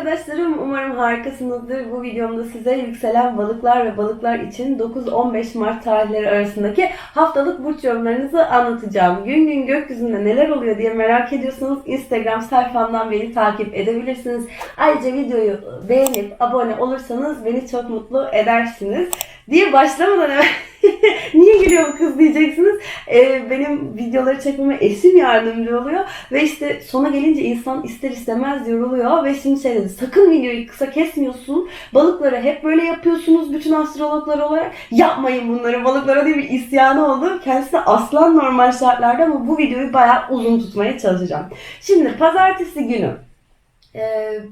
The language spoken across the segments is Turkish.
arkadaşlarım. Umarım harikasınızdır. Bu videomda size yükselen balıklar ve balıklar için 9-15 Mart tarihleri arasındaki haftalık burç yorumlarınızı anlatacağım. Gün gün gökyüzünde neler oluyor diye merak ediyorsanız Instagram sayfamdan beni takip edebilirsiniz. Ayrıca videoyu beğenip abone olursanız beni çok mutlu edersiniz. Diye başlamadan hemen Niye gülüyor bu kız diyeceksiniz. Ee, benim videoları çekmeme eşim yardımcı oluyor. Ve işte sona gelince insan ister istemez yoruluyor. Ve şimdi şey dedi sakın videoyu kısa kesmiyorsun. Balıkları hep böyle yapıyorsunuz bütün astrologlar olarak. Yapmayın bunları balıklara diye bir isyanı oldu. Kendisi de aslan normal şartlarda ama bu videoyu bayağı uzun tutmaya çalışacağım. Şimdi pazartesi günü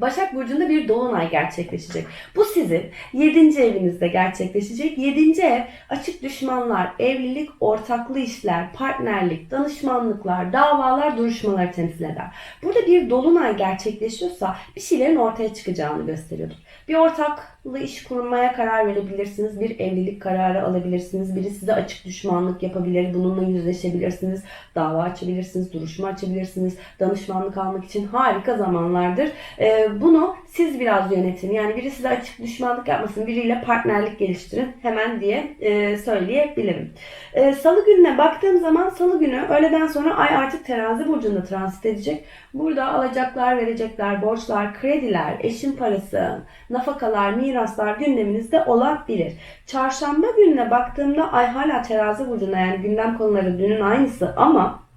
Başak Burcu'nda bir dolunay gerçekleşecek. Bu sizin 7. evinizde gerçekleşecek. 7. ev açık düşmanlar, evlilik, ortaklı işler, partnerlik, danışmanlıklar, davalar, duruşmaları temsil eder. Burada bir dolunay gerçekleşiyorsa bir şeylerin ortaya çıkacağını gösteriyordur. Bir ortaklı iş kurmaya karar verebilirsiniz. Bir evlilik kararı alabilirsiniz. Biri size açık düşmanlık yapabilir. Bununla yüzleşebilirsiniz. Dava açabilirsiniz. Duruşma açabilirsiniz. Danışmanlık almak için harika zamanlardır. Ee, bunu siz biraz yönetin. Yani biri size açık düşmanlık yapmasın. Biriyle partnerlik geliştirin. Hemen diye e, söyleyebilirim. Ee, Salı gününe baktığım zaman Salı günü öğleden sonra Ay artık terazi burcunda transit edecek. Burada alacaklar, verecekler, borçlar, krediler, eşin parası, nafakalar, miraslar gündeminizde olabilir. Çarşamba gününe baktığımda ay hala terazi burcunda yani gündem konuları dünün aynısı ama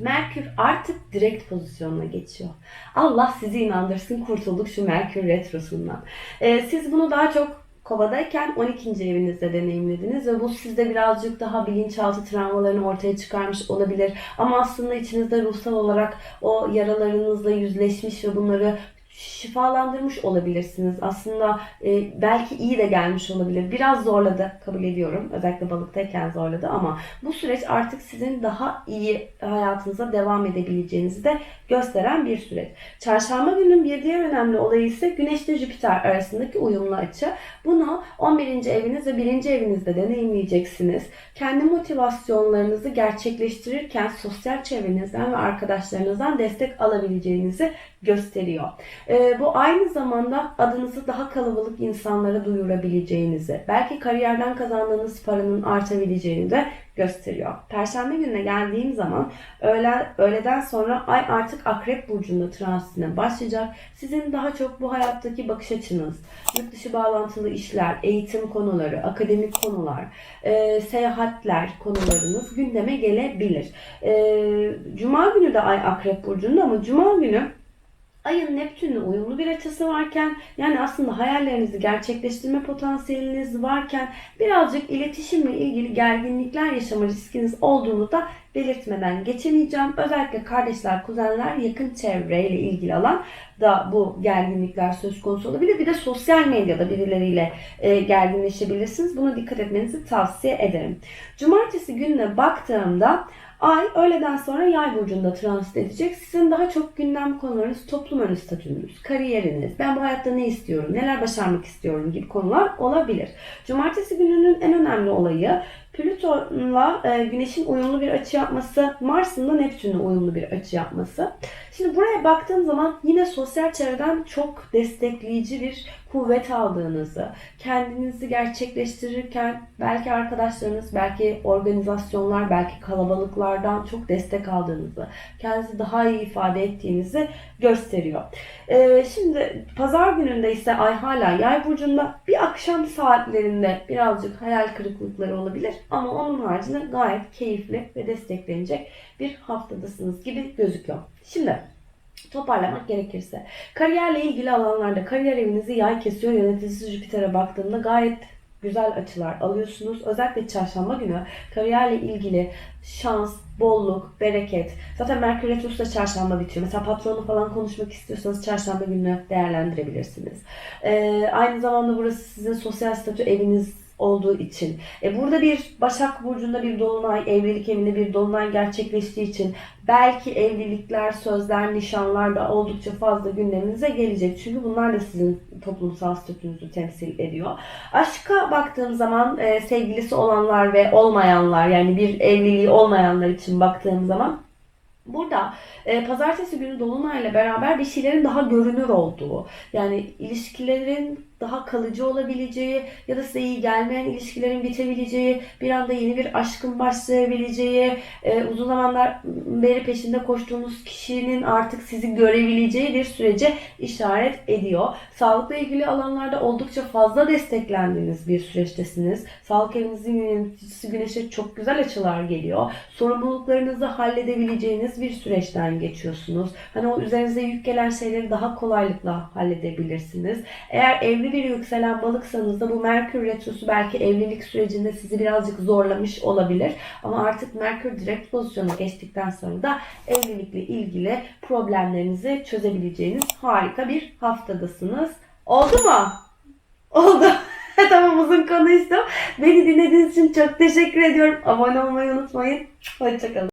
Merkür artık direkt pozisyonuna geçiyor. Allah sizi inandırsın kurtulduk şu Merkür retrosundan. Ee, siz bunu daha çok Kovadayken 12. evinizde deneyimlediniz ve bu sizde birazcık daha bilinçaltı travmalarını ortaya çıkarmış olabilir. Ama aslında içinizde ruhsal olarak o yaralarınızla yüzleşmiş ve bunları şifalandırmış olabilirsiniz. Aslında e, belki iyi de gelmiş olabilir. Biraz zorladı kabul ediyorum. Özellikle balıktayken zorladı ama bu süreç artık sizin daha iyi hayatınıza devam edebileceğinizi de gösteren bir süreç. Çarşamba günün bir diğer önemli olayı ise Güneş ile Jüpiter arasındaki uyumlu açı. Bunu 11. eviniz ve 1. evinizde deneyimleyeceksiniz. Kendi motivasyonlarınızı gerçekleştirirken sosyal çevrenizden ve arkadaşlarınızdan destek alabileceğinizi gösteriyor. Ee, bu aynı zamanda adınızı daha kalabalık insanlara duyurabileceğinizi, belki kariyerden kazandığınız paranın artabileceğini de gösteriyor. Perşembe gününe geldiğim zaman öğle, öğleden sonra ay artık akrep burcunda transitine başlayacak. Sizin daha çok bu hayattaki bakış açınız, yurt dışı bağlantılı işler, eğitim konuları, akademik konular, e, seyahatler konularınız gündeme gelebilir. E, Cuma günü de ay akrep burcunda ama Cuma günü Ayın Neptün'le uyumlu bir açısı varken yani aslında hayallerinizi gerçekleştirme potansiyeliniz varken birazcık iletişimle ilgili gerginlikler yaşama riskiniz olduğunu da belirtmeden geçemeyeceğim. Özellikle kardeşler, kuzenler, yakın çevreyle ilgili alan da bu gerginlikler söz konusu olabilir. Bir de sosyal medyada birileriyle e, gerginleşebilirsiniz. Buna dikkat etmenizi tavsiye ederim. Cumartesi gününe baktığımda Ay öğleden sonra yay burcunda transit edecek. Sizin daha çok gündem konularınız, toplum önü statünüz, kariyeriniz, ben bu hayatta ne istiyorum, neler başarmak istiyorum gibi konular olabilir. Cumartesi gününün en önemli olayı Plüton'la e, Güneş'in uyumlu bir açı yapması, Mars'ın da Neptün'le uyumlu bir açı yapması. Şimdi buraya baktığım zaman yine sosyal çevreden çok destekleyici bir kuvvet aldığınızı, kendinizi gerçekleştirirken belki arkadaşlarınız, belki organizasyonlar, belki kalabalıklardan çok destek aldığınızı, kendinizi daha iyi ifade ettiğinizi gösteriyor. Ee, şimdi pazar gününde ise ay hala yay burcunda bir akşam saatlerinde birazcık hayal kırıklıkları olabilir ama onun haricinde gayet keyifli ve desteklenecek bir haftadasınız gibi gözüküyor. Şimdi toparlamak gerekirse kariyerle ilgili alanlarda kariyer evinizi yay kesiyor yöneticisi Jüpiter'e baktığımda gayet güzel açılar alıyorsunuz. Özellikle çarşamba günü kariyerle ilgili şans, bolluk, bereket. Zaten Merkür Retrosu da çarşamba bitiyor. Mesela patronla falan konuşmak istiyorsanız çarşamba günü değerlendirebilirsiniz. Ee, aynı zamanda burası sizin sosyal statü eviniz olduğu için. E burada bir Başak Burcu'nda bir dolunay, evlilik evinde bir dolunay gerçekleştiği için belki evlilikler, sözler, nişanlar da oldukça fazla gündeminize gelecek. Çünkü bunlar da sizin toplumsal statünüzü temsil ediyor. Aşka baktığım zaman e, sevgilisi olanlar ve olmayanlar yani bir evliliği olmayanlar için baktığım zaman Burada e, pazartesi günü dolunayla beraber bir şeylerin daha görünür olduğu, yani ilişkilerin daha kalıcı olabileceği ya da size iyi gelmeyen ilişkilerin bitebileceği, bir anda yeni bir aşkın başlayabileceği, e, uzun zamanlar beri peşinde koştuğunuz kişinin artık sizi görebileceği bir sürece işaret ediyor. Sağlıkla ilgili alanlarda oldukça fazla desteklendiğiniz bir süreçtesiniz. Sağlık evinizin yöneticisi Güneş'e çok güzel açılar geliyor. Sorumluluklarınızı halledebileceğiniz bir süreçten geçiyorsunuz. Hani o üzerinize yük gelen şeyleri daha kolaylıkla halledebilirsiniz. Eğer evli bir yükselen balıksanız da bu Merkür Retrosu belki evlilik sürecinde sizi birazcık zorlamış olabilir. Ama artık Merkür direkt pozisyona geçtikten sonra da evlilikle ilgili problemlerinizi çözebileceğiniz harika bir haftadasınız. Oldu mu? Oldu. tamam uzun konuştum. Beni dinlediğiniz için çok teşekkür ediyorum. Abone olmayı unutmayın. Hoşçakalın.